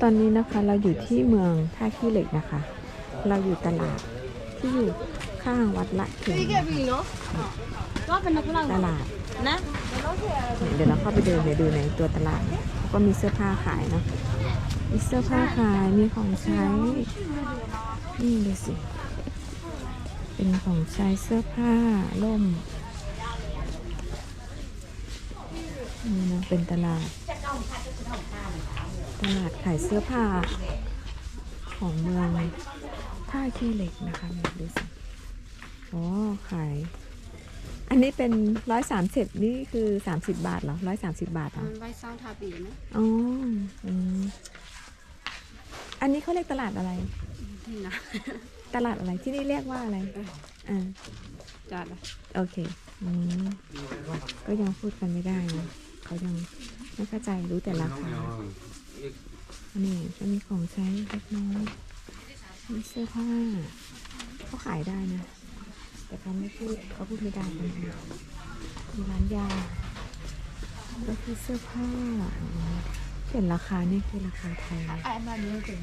ตอนนี้นะคะเราอยู่ที่เมืองท่าขี้เหล็กนะคะ เราอยู่ตลาดที่อยู่ข้างวัดละเข็มตลาดนะเดี๋ยวเราเข้าไปเดินเดี๋ยวดูในตัวตลาดก็มีเสื้อผ้าขายเนาะมีเสื้อผ้าขายมีของใช้นี่ดูสิ เป็นของใช้เสื้อผ้าล่มนี่นะเป็นตลาด ตลาดขายเสื้อผ้าของเมืองท่าขี้เหล็กนะคะเนี่ยดูสิอ๋อขาย อันนี้เป็นร้อยสามสิบนี่คือสามสิบบาทเหรอร้อยสามสิบบาทเหรอใบเศร้าทาปีนะอ๋ออืมอันนี้เขาเรียกตลาดอะไร ที่นะ ตลาดอะไรที่นี่เรียกว่าอะไรอ่าจัดโอเคอืมก็ยังพูดกันไม่ได้นะเขายังไม่เข้าใจรู้แต่ราคาอั นนี้ก็มีของใช้เล็กน้อยมีเสื้อผ้าเขาขายได้นะ แต่เขาไม่พูดเขาพูดไม่ได้กันนะมีร้านยาก็คือเสื้อผ้าเห็นราคานี่คือราคาไทยไอ้มาเนี้ยถึง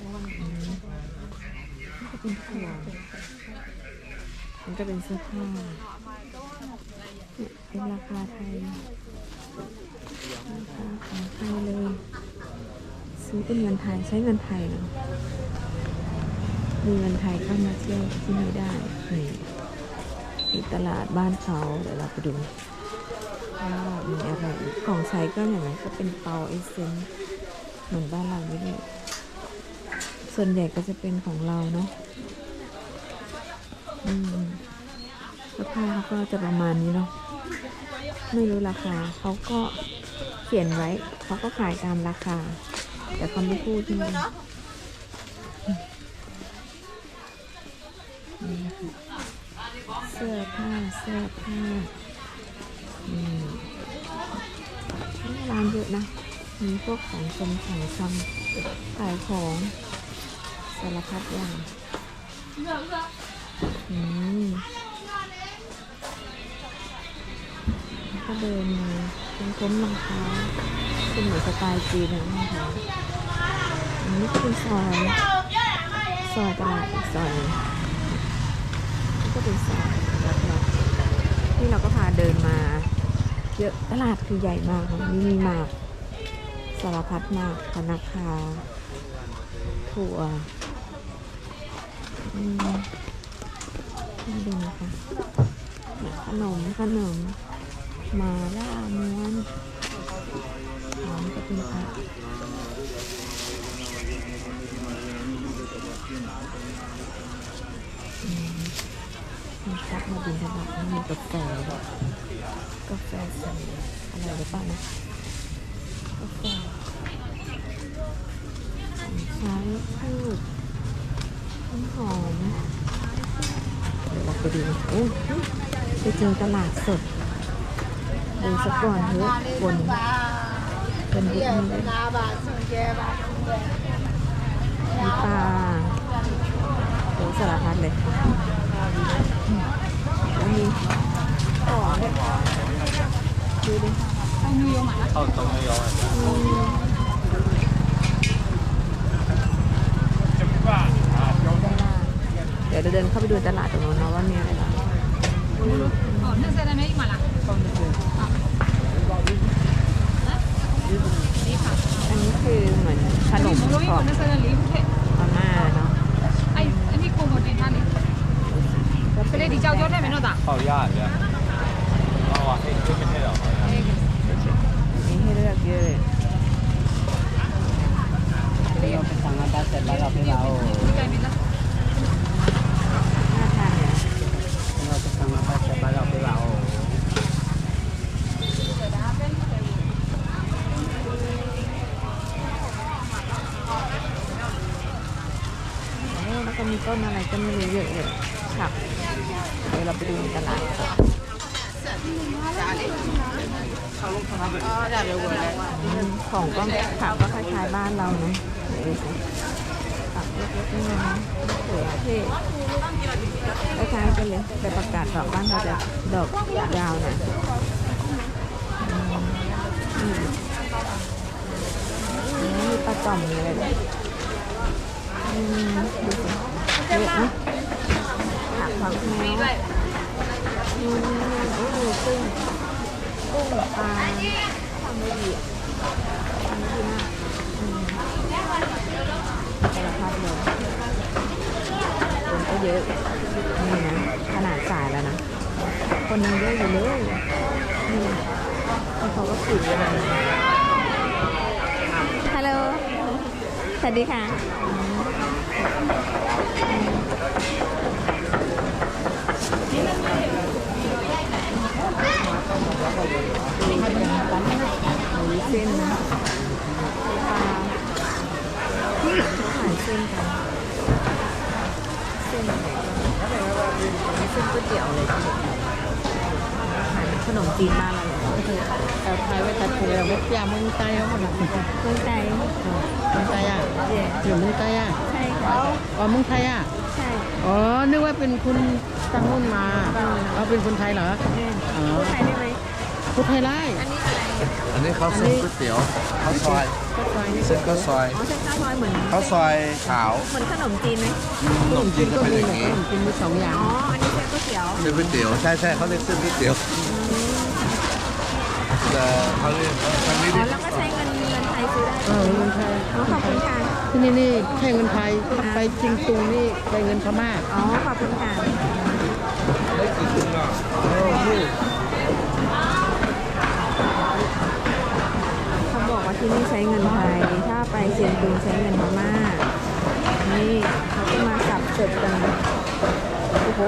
อืมนี่ก็เป็นถั่วมันก็เป็นเสื้อผ้าเนี่ยเป็นราคาไทยราคาของไทยเลย ซื้อเป็นเงินไทยใช้เงินไทยเนาะมีเงินไทยเข้ามาเที่ยวที่นี่ได้นี่ตลาดบ้านเขาเดี๋ยวเราไปดูว่ามีอะไรของใช้ก็อย่างไรก็เป็นเปาเอเซนเหมือนบ้านเรานี่แหละส่วนใหญ่ก็จะเป็นของเราเนาะอืมเสื้อผ้าเขาก็จะประมาณนี้เนาะไม่รู้ราคาเขาก็เขียนไว้เขาก็ขายตามราคา แต่เขาไม่พูดใช่นี่เสื้อผ้าเสื้อผ้าอืมร้านเยอะนะ มีพวกของชมของชำขายของสารพัดอย่างอืมก็เดินมาเป็นค้นรองเท้า เป็นเหมือนสไตล์จีนนะรองเท้าอันนี้ก็เป็นซอยซอยตลาดอีกซอยนี่ก็เป็นซอยรัดที่เราก็พาเดินมา เยอะตลาดคือใหญ่มากนี่มีหมากสารพัดมากธนาคาถั่วอืมนี่ดูนะคะขนมขนมมาล่าม้วน มก็เป็นผักอืมมีพักมาบินทบาทมีกาแฟกาแฟใส่อะไรหรือเปล่านะกาแฟใช้พืชน้ำหอมเดี๋ยวเราไปดูโอ้ยไปเจอตลาดสดดูสักก่อนเถอะบน เป็นบุญเลยนาบาทส่งแกบาทมีปลาโหสารพัดเลยแล้วมีขอดูดิต้องมีโยมอะนะเข้าตรงไม่ยมเดี๋ยวเราเดินเข้าไปดูตลาดตรงโน้นเนาะว่ามีอะไรบ้างอ๋อนั่นเซนไม่มาละ อันนี้คือเหมือนขนมโรยขคองนนั่นเซนลีบุเทพม่าเนาะไอ้ไอ้นี่โคโมดิท่านนี่ก็เป็นเลยดีเจ้าเจ้าได้ไหมเนาะตาเข้ายากเนี่ยเอาอะให้ไม่ใช่หรอมีให้เลือกเยอะเลยเราไปสั่งอาหารเสร็จแล้วเราไปเราใจมิตรน่าทานเนี่ยเราไปสั่งอาหารเสร็จแล้วเราไปเรา โอ้แล้ว ก็มีต้นอะไรก็ไม่รู้เยอะเลยผักเดี๋ยวเราไปดูในตลาดก่อนของก็ผักก็คล้ายๆบ้านเรานะไหนดูสิผักเล็กๆน้อยๆเขือเทศคล้ายๆกันเลยแต่ประกาศดอกบ้านเราจะดอกยาวหน่อยมนี่มีปลากล่องนี้เลยอืมดูสิ เยอะนะผักผักแมวอืมโอ้โหกุ้งกุ้งปลาทำได้ดีอะทำได้ดีมากอืมสารพัดเลยคนก็เยอะนี่นะขนาดสายแล้วนะ คนยังเยอะอยู่เลยนี่แล้วเขาก็ปิดเลยฮัลโหลสวัสดีค่ะ เป็นร้านหมูเส้นนะปลาขายเส้นกันเส้นอะไรเส้นก๋วยเตี๋ยวเลยทีเดียวขายขนมจีนบ้านเราเลยแต่ไทยไว้ตัดเกลือไม่ยามึงใจเอาขนาดนี้เมืองไทยมึงใจอะเย่อยู่มึงใจอะใช่ค่ะอ๋อมึงไทยอะใช่อ๋อนึกว่าเป็นคุณตั้งรุ่นมาเราเป็นคนไทยเหรอเนี่ยอ๋อ พูดไทยได้ไหมพูดไทยได้อันนี้อะไรอันนี้ข้าวเส้นก๋วยเตี๋ยวข้าวซอยก็ซอยนี่เส้นข้าวซอยอ๋อเส้นข้าวซอยเหมือนข้าวซอยขาวเหมือนขนมจีนไหมขนมจีนจะเป็นอย่างนี้ขนมจีนมีสองอย่างอ๋ออันนี้เส้นก๋วยเตี๋ยวเส้นก๋วยเตี๋ยวใช่ใช่เขาเรียกเส้นก๋วยเตี๋ยวแต่เขาเรียกทางนี้อ๋อดิแล้วก็ใช้เงินเงินไทยซื้อได้เออเงินไทยอ๋อขอบคุณค่ะที่นี่นี่ใช้เงินไทยถ้าไปจริงตุงนี่ใช้เงินพม่าอ๋อขอบคุณค่ะได้กี่ถุงอะ ปเชียงตุงใช้เงินพม่านี่เขาก็มาสับเสร์ฟกัน โอ้โห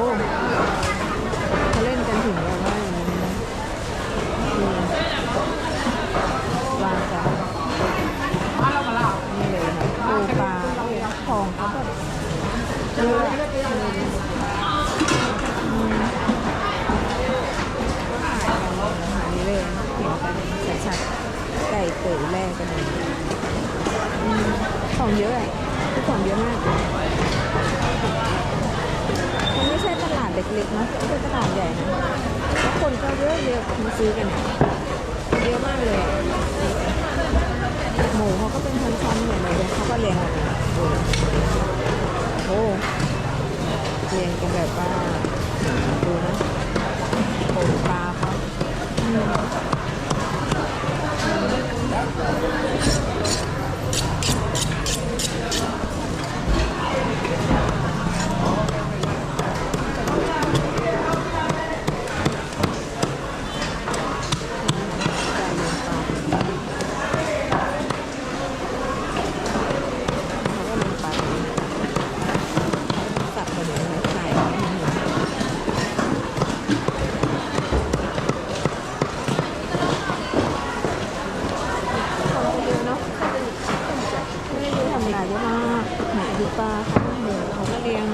เขาเล่นกันถึงแบบว่าอย่างนี้นะนี่วางกันนี่เลยนะปูปลาทองเขาแบบเยอะอะอืมก็ขายกันอาหารนี้เลยเห็นกันชัดๆไก่เต๋อแรกกันเลย ของเยอะอะทุกของเยอะมากมันไม่ใช่ตลาดเล็กๆนะเป็นตลาดใหญ่นะแล้วคนก็เยอะเยอะมาซื้อกันเยอะมากเลยหมูเขาก็เป็นชั้นๆเหมือนเลยเขาก็เรียงโอ้เรียงกันแบบว่าดูนะโอ้ปลาเขาอืมเขา เขาก็เลี้ยง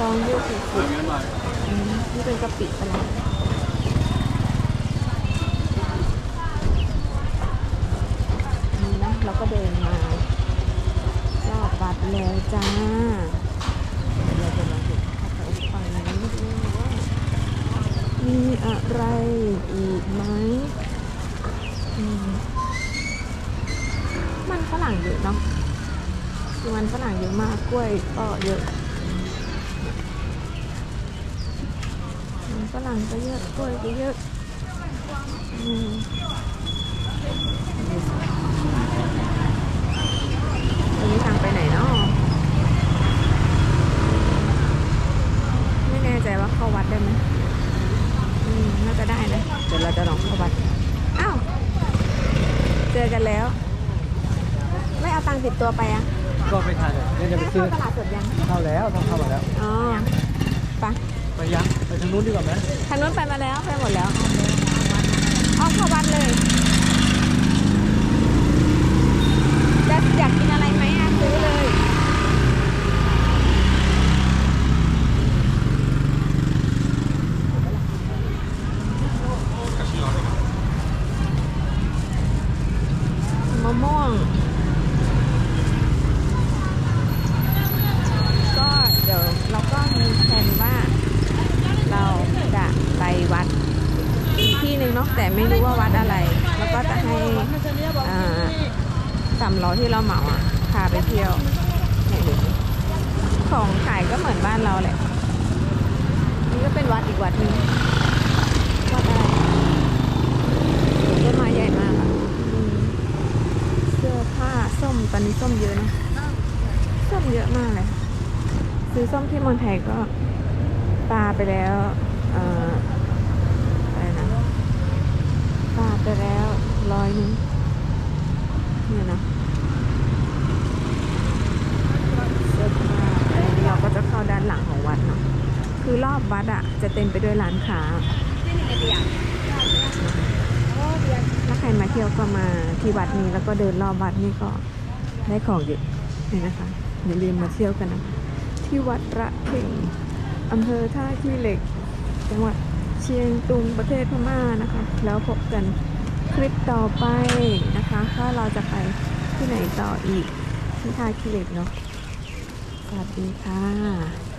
ลองเยอะสุดๆอืมนี่เป็นกะปิตลาดนี่นะเราก็เดินมารอบวัดแล้วจ้าเราจะมาถึงแถวฝั่งนี้ดูว่ามีอะไรอีกไหมมมันฝรั่งเยอะเนาะคือมันฝรั่งเยอะมากกล้วยก็เยอะ ฝรั่งก็เยอะกล้วยก็เยอะอืมอันนี้ทางไปไหนเนาะไม่แน่ใจว่าเข้าวัดได้ไหมอืมน่าจะได้นะเดี๋ยวเราจะลองเข้าวัด อ้าว เจอกันแล้ว ไม่เอาตังค์ติดตัวไปอะก็ไม่ทันเลยเนี่ยจะไปได้ซื้อเข้าตลาดสดยัง เข้าแล้วต้องเข้ามาแล้ว อ๋อไปไปยัง ไปทางนู้นดีกว่าไหมทางนู้นไปมาแล้วไปหมดแล้วเอาเข้าวัดเลยจะอยากกินอะไรไหมอะซื้อเลยมะม่วง ก็เดี๋ยวเราก็มีแผนว่า เราจะไปวัดอีกที่หนึ่งเนาะ แต่ไม่รู้ว่าวัดอะไร แล้วก็จะให้สามล้อที่เราเหมาอะพาไปเที่ยวเนี่ยดูของขายก็เหมือนบ้านเราแหละนี่ก็เป็นวัดอีกวัดหนึ่งวัดอะไรต้นไม้ใหญ่มากอะเสื้อผ้าส้มตอนนี้ส้มเยอะนะส้มเยอะมากเลยซื้อส้มที่เมืองไทยก็ปลาไปแล้ว เอ่ออะไรนะ ปลาไปแล้วร้อยนึงเนี่ยนะเสื้อผ้าอันนี้เราก็จะเข้าด้านหลังของวัดเนาะคือรอบวัดอะจะเต็มไปด้วยร้านค้า ถ้าใครมาเที่ยวก็มาที่วัดนี้แล้วก็เดินรอบวัดนี่ก็ได้ของเยอะเลยนะคะอย่าลืมมาเที่ยวกันนะที่วัดระเข่งอำเภอท่าขี้เหล็กจังหวัด เชียงตุงประเทศพม่านะคะ แล้วพบกันคลิปต่อไปนะคะว่าเราจะไปที่ไหนต่ออีกที่ท่าคิเล็กเนาะสวัสดีค่ะ